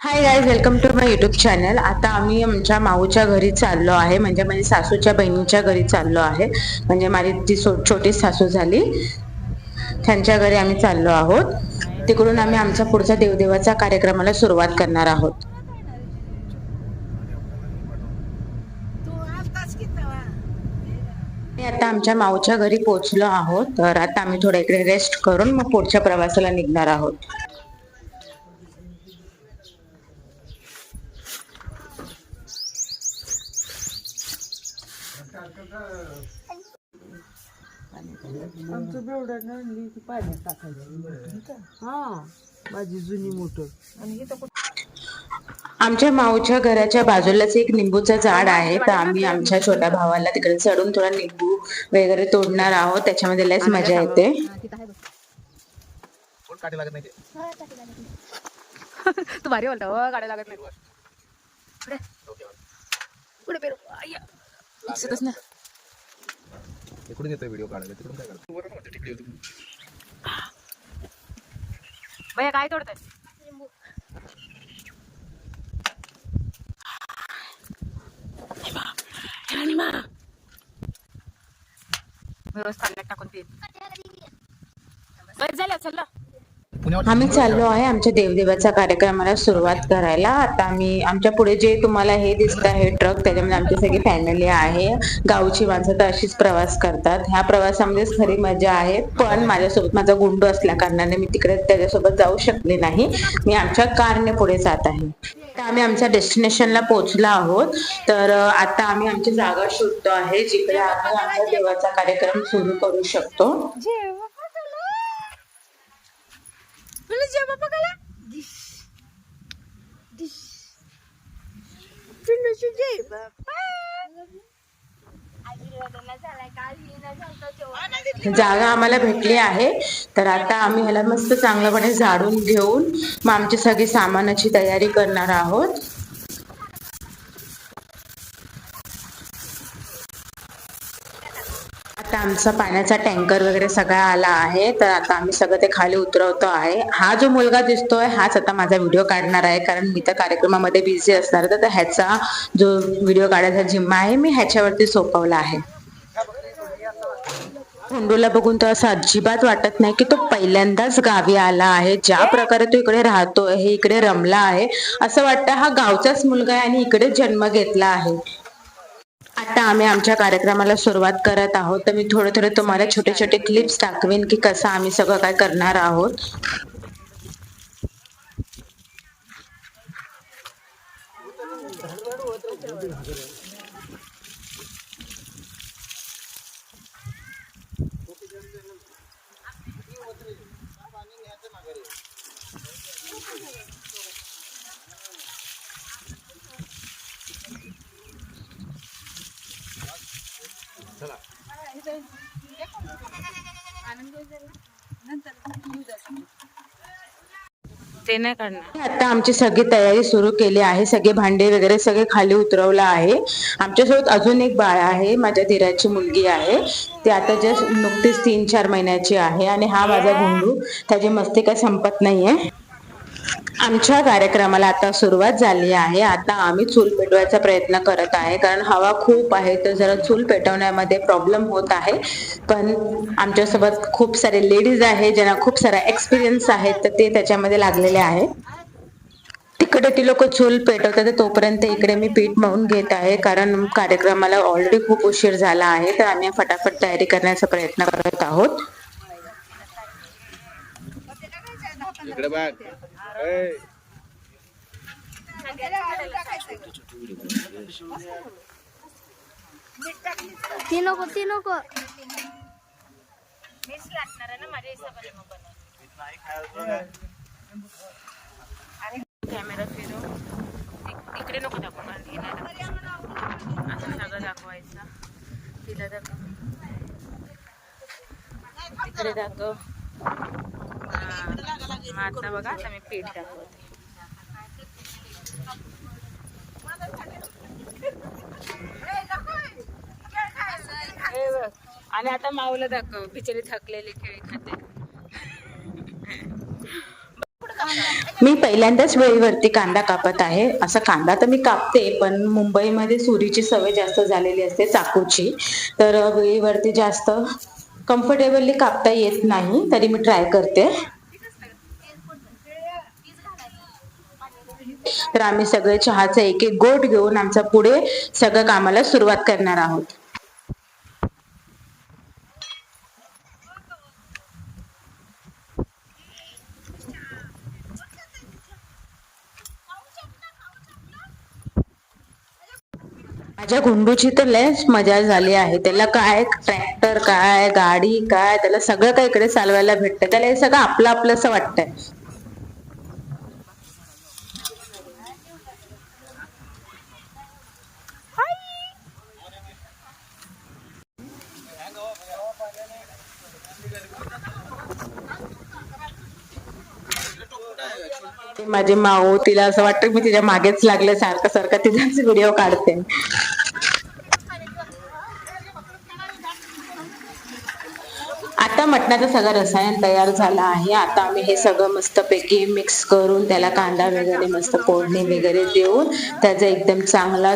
Hi guys welcome to my YouTube channel आता आम्ही आमच्या माऊच्या घरी चाललो आहे. म्हणजे माझ्या सासूच्या बहिणीच्या घरी चाललो आहे. म्हणजे माझी ती छोटी सासू झाली. त्यांच्या घरी आम्ही चाललो आहोत. तिकडून आम्ही आमचा पुढचा देवदेवाचा कार्यक्रमाला सुरुवात करणार आहोत. आता आमच्या माऊच्या घरी पोहोचलो आहोत. तर आता आम्ही थोडं इकडे रेस्ट करून मग पुढच्या प्रवासाला निघणार आहोत. आमचं आणली पाण्यात टाकायची हा माझी जुनी मोटर. आणि इथं आमच्या माऊच्या घराच्या बाजूलाच एक निंबूचं झाड आहे. तर आम्ही आमच्या छोट्या भावाला तिकडे चढून थोडा निंबू वगैरे तोडणार आहोत. त्याच्यामध्ये लयच मजा येते. तू. भारी बोलता हो गाड्या लागत. दिसतच नाही. इकडून येतो व्हिडिओ काढायला. तिकडून काय करतो भैया काय तोडत मी रोज पाण्यात टाकून पिईन झालं चल पुण्यावर आम्ही चाललो आहे आमच्या देवदेवाच्या कार्यक्रमाला सुरुवात करायला. आता आम्ही आमच्या पुढे जे तुम्हाला हे दिसत आहे ट्रक त्याच्यामध्ये आमची सगळी फॅमिली आहे. गावची माणसं तर अशीच प्रवास करतात. ह्या प्रवासामध्येच खरी मजा आहे. पण माझ्यासोबत माझा गुंडू असल्या कारणाने मी तिकडे त्याच्यासोबत जाऊ शकले नाही. मी आमच्या कारने पुढे जात आहे. आता आम्ही आमच्या डेस्टिनेशनला पोहोचलो आहोत. तर आता आम्ही आमची जागा शोधतो आहे जिकडे आम्ही आमच्या देवाचा कार्यक्रम सुरू करू शकतो. तुला जेव्हा बघायला जागा आम्हाला भेटली आहे. तर आता आम्ही ह्याला मस्त चांगल्यापणे झाडून घेऊन मग आमची सगळी सामानाची तयारी करणार आहोत. आता आमचा पाण्याचा टँकर वगैरे सगळा आला आहे. तर आता आम्ही सगळं ते खाली उतरवतो आहे. हा जो मुलगा दिसतोय हाच आता माझा व्हिडिओ काढणार आहे. कारण मी त्या कार्यक्रमामध्ये बिझी असणार तर ह्याचा जो व्हिडिओ काढायचा जिम्मा आहे मी ह्याच्यावरती सोपवला आहे. हुंडूला बघून तर असं अजिबात वाटत नाही की तो पहिल्यांदाच गावी आला आहे. ज्या प्रकारे तो इकडे राहतो हे इकडे रमला आहे असं वाटतं हा गावचाच मुलगा आहे आणि इकडेच जन्म घेतला आहे. आता आम्ही आमच्या कार्यक्रमाला सुरुवात करत आहोत. तर मी थोडे थोडे तुम्हाला छोटे छोटे क्लिप्स दाखवेन की कसं आम्ही सगळं काय करणार आहोत. ते नाही काढणार आता आमची सगळी तयारी सुरू केली आहे सगळे भांडे वगैरे सगळे खाली उतरवलं आहे. आमच्यासोबत अजून एक बाळ आहे माझ्या धीराची मुलगी आहे. ती आता जस्ट नुकतीच तीन चार महिन्याची आहे आणि हा माझा घोंडू. त्याची मस्ती काय संपत नाहीये. आमच्या कार्यक्रमाला आता सुरुवात झाली आहे. आता आम्ही चूल पेटवायचा प्रयत्न करत आहे. कारण हवा खूप आहे तर जरा चूल पेटवण्यामध्ये प्रॉब्लेम होत आहे. पण आमच्यासोबत खूप सारे लेडीज आहे ज्यांना खूप सारा एक्सपिरियन्स आहे तर ते त्याच्यामध्ये लागलेले आहे. तिकडे ती लोक चूल पेटवतात तोपर्यंत इकडे मी पीठ मळून घेत आहे. कारण कार्यक्रमाला ऑलरेडी खूप उशीर झाला आहे तर आम्ही फटाफट तयारी करण्याचा प्रयत्न करत आहोत. इकडे बघ ती नको ती नको कॅमेरा फिरव. तिकडे नको दाखव मला तिला असं सगळं दाखवायचं. तिला दाखव. तिकडे दाखव. मग आता बघा आता मी पीठ दाखवते. आणि आता माऊला दाखव बिचारी थकलेली खेळी खाते. मी पहिल्यांदाच वेळीवरती कांदा कापत आहे. असा कांदा तर मी कापते पण मुंबईमध्ये सुरीची सवय जास्त झालेली असते चाकूची. तर वेळीवरती जास्त कम्फर्टेबली कापता येत नाही तरी मी ट्राय करते. तर आम्ही सगळे चहाचा एक एक गोट घेऊन आमचा पुढे सगळं कामाला सुरुवात करणार आहोत. माझ्या गुंडूची तर लयच मजा झाली आहे. त्याला काय ट्रॅक्टर काय गाडी काय त्याला सगळं काही इकडे चालवायला भेटतं. त्याला हे सगळं आपलं आपलं असं वाटतंय. माझी माऊ तिला असं वाटतं मी तिच्या मागेच लागले सारखं सारखं तिचाच व्हिडिओ काढते. आता मटणाचं सगळं रसायन तयार झालं आहे. आता आम्ही हे सगळं मस्तपैकी मिक्स करून त्याला कांदा वगैरे मस्त फोडणी वगैरे देऊन त्याचा एकदम चांगला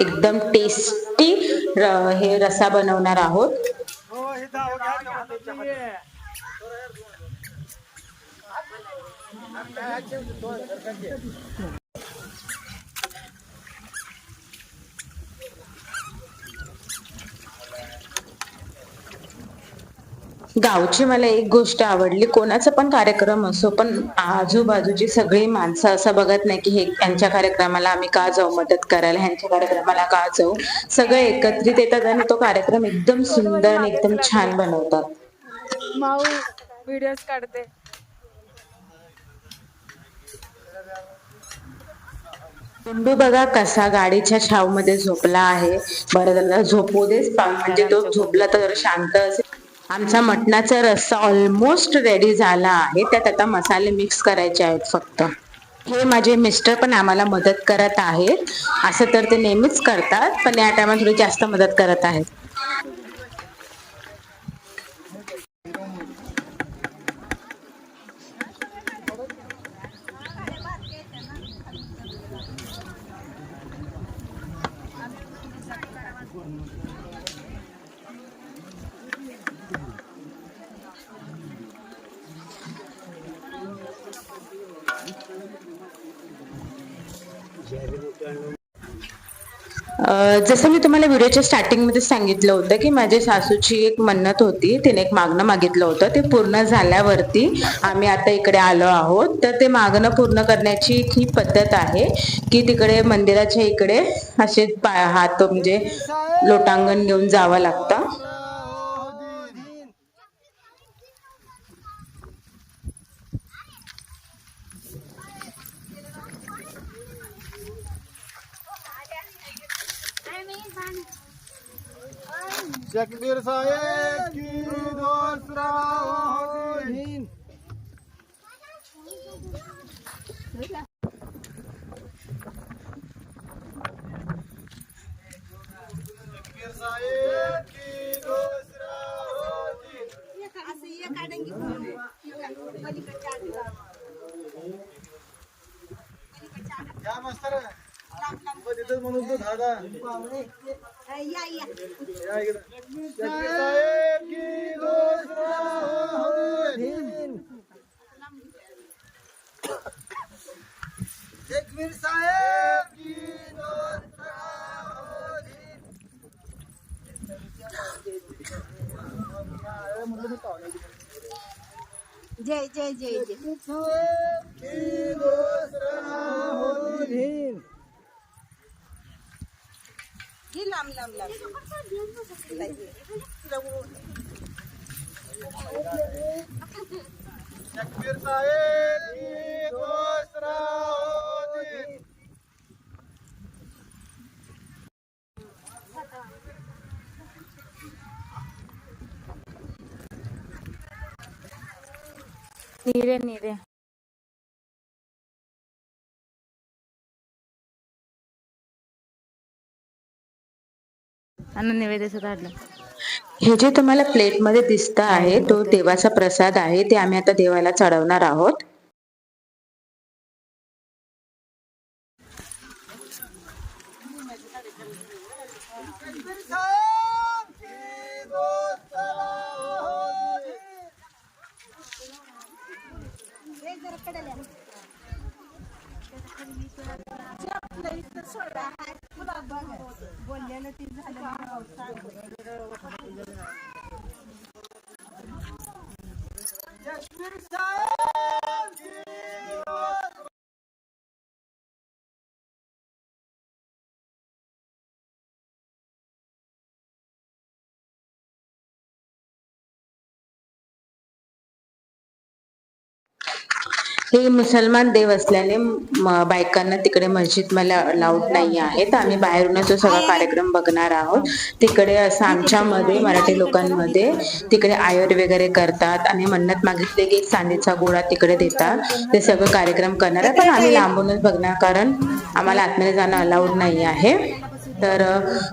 एकदम टेस्टी हे रसा बनवणार आहोत. गावची मला एक गोष्ट आवडली. कोणाचा पण कार्यक्रम असो पण आजूबाजूची सगळी माणसं असं बघत नाही की हे यांच्या कार्यक्रमाला आम्ही का जाऊ मदत करायला ह्यांच्या कार्यक्रमाला का जाऊ? सगळे एकत्रित येतात आणि तो कार्यक्रम एकदम सुंदर आणि एकदम छान बनवतात. माऊ व्हिडिओ काढते. गुंडू बघा कसा गाडीच्या छावमध्ये झोपला आहे. बरं त्याला झोपू देस म्हणजे तो झोपला तर शांत असेल. आमचा मटणाचा रस्सा ऑलमोस्ट रेडी झाला आहे. त्यात आता मसाले मिक्स करायचे आहेत फक्त. हे माझे मिस्टर पण आम्हाला मदत करत आहेत. असं तर ते नेहमीच करतात पण या टायमात थोडी जास्त मदत करत आहेत. जसं मी तुम्हाला व्हिडिओच्या स्टार्टिंगमध्ये सांगितलं होतं की माझ्या सासूची एक मन्नत होती तिने एक मागणं मागितलं होतं ते पूर्ण झाल्यावरती आम्ही आता इकडे आलो आहोत. तर ते मागणं पूर्ण करण्याची ही पद्धत आहे की तिकडे मंदिराच्या इकडे असे पाय हात म्हणजे लोटांगण घेऊन जावं लागतं. जगबीर साहेब की दोसरा मास्तर. म्हणून तो दादा. या इकडं. जगबीर साहेब की दोसरा दिन जगबीर साहेब की दोसरा दिन जय जय जय जय साहेब की दोसरा दिन लांब लांब लांब जगबीर साहेब की दोसरा अन्न नैवेद्य काढलं. हे जे तुम्हाला प्लेटमध्ये दिसत आहे तो देवाचा प्रसाद आहे ते आम्ही आता देवाला चढवणार आहोत. तकबीर साहेब हे मुसलमान देव असल्याने म- बायकांना तिकडे मस्जिद मला अलाउड नाही आहे तर आम्ही बाहेरूनच तो सगळा कार्यक्रम बघणार आहोत. तिकडे असं आमच्यामध्ये मराठी लोकांमध्ये तिकडे आयर वगैरे करतात आणि मन्नत मागितले की चांदीचा गोळा तिकडे देतात. ते सगळं कार्यक्रम करणार आहे पण आम्ही लांबूनच बघणार कारण आम्हाला आतमध्ये जाणं अलाउड नाही आहे. तर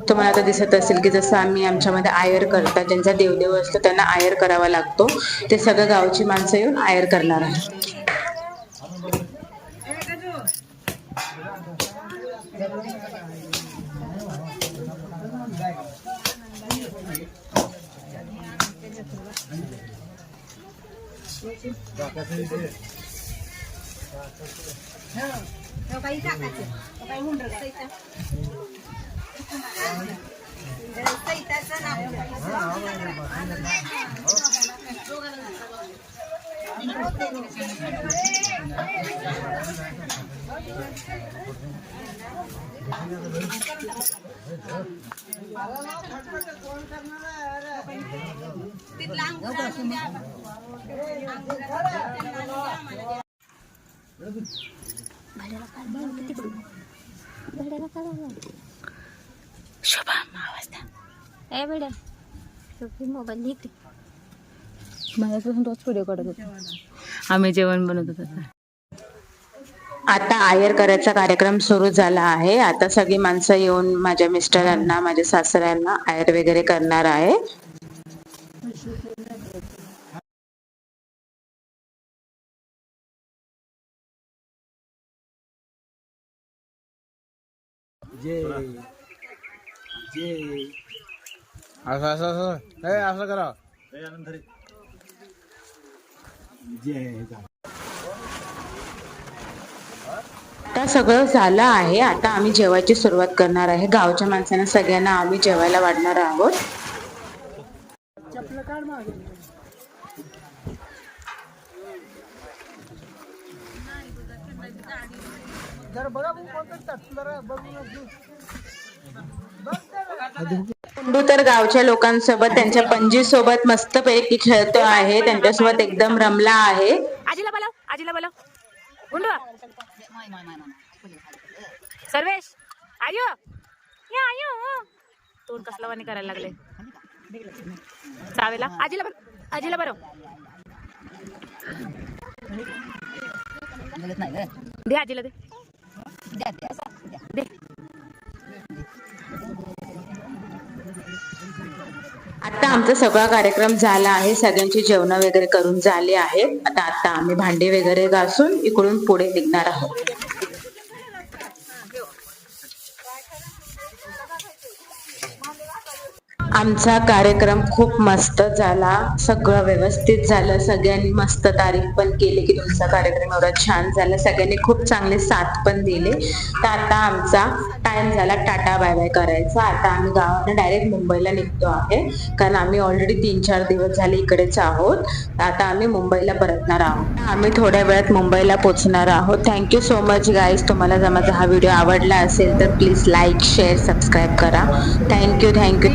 तुम्हाला आता दिसत असेल की जसं आम्ही आमच्यामध्ये आयर करतात. ज्यांचा देवदेव असतो त्यांना आयर करावा लागतो. ते सगळं गावची माणसं येऊन आयर करणार आहे Terima kasih. kaca, kau शोभा सैता द्या. ए बेड्या शोभी मोबाईल घेते माझ्यापासून तोच व्हिडिओ काढत होता. आम्ही जेवण बनवत होतो. आता आयर करायचा कार्यक्रम सुरू झाला आहे. आता सगळी माणसं येऊन माझ्या मिस्टरांना माझ्या सासऱ्यांना आयर वगैरे करणार आहे. असं असं असं. ए, असं आता सगळं झालं आहे. आता आम्ही जेवायची सुरुवात करणार आहे. गावच्या माणसांना सगळ्यांना आम्ही जेवायला वाढणार आहोत. बघा कुंडू तर गावच्या लोकांसोबत त्यांच्या पणजी सोबत मस्त पैकी खेळतो आहे. त्यांच्यासोबत एकदम रमला आहे. आजीला बोलाव आजीला बोलाव. गुंडू. सर्वेश आयो या आयो तोंड कसला वाणी करायला लागले. चावेला आजीला बरं आजीला बरं दे आजीला दे दे. आता आमचा सगळा कार्यक्रम झाला आहे. सगळ्यांची जेवण वगैरे करून झाले आहेत. आता आता आम्ही भांडे वगैरे घासून इकडून पुढे निघणार आहोत. आमचा कार्यक्रम खूप मस्त झाला. सगळं व्यवस्थित झालं. सगळ्यांनी मस्त तारीफ पण केली की तुमचा कार्यक्रम एवढा छान झाला. सगळ्यांनी खूप चांगले साथ पण दिले. तर आता आमचा टाइम झाला टाटा बाय बाय करायचा. आता आम्ही गावाने डायरेक्ट मुंबईला निघतो आहे. कारण आम्ही ऑलरेडी तीन चार दिवस झाले इकडेच आहोत. तर आता आम्ही मुंबईला परतणार आहोत. आम्ही थोड्या वेळात मुंबईला पोहोचणार आहोत. थँक्यू सो मच गाईज तुम्हाला जर माझा हा व्हिडिओ आवडला असेल तर प्लीज लाईक शेअर सबस्क्राईब करा. Thank you thank you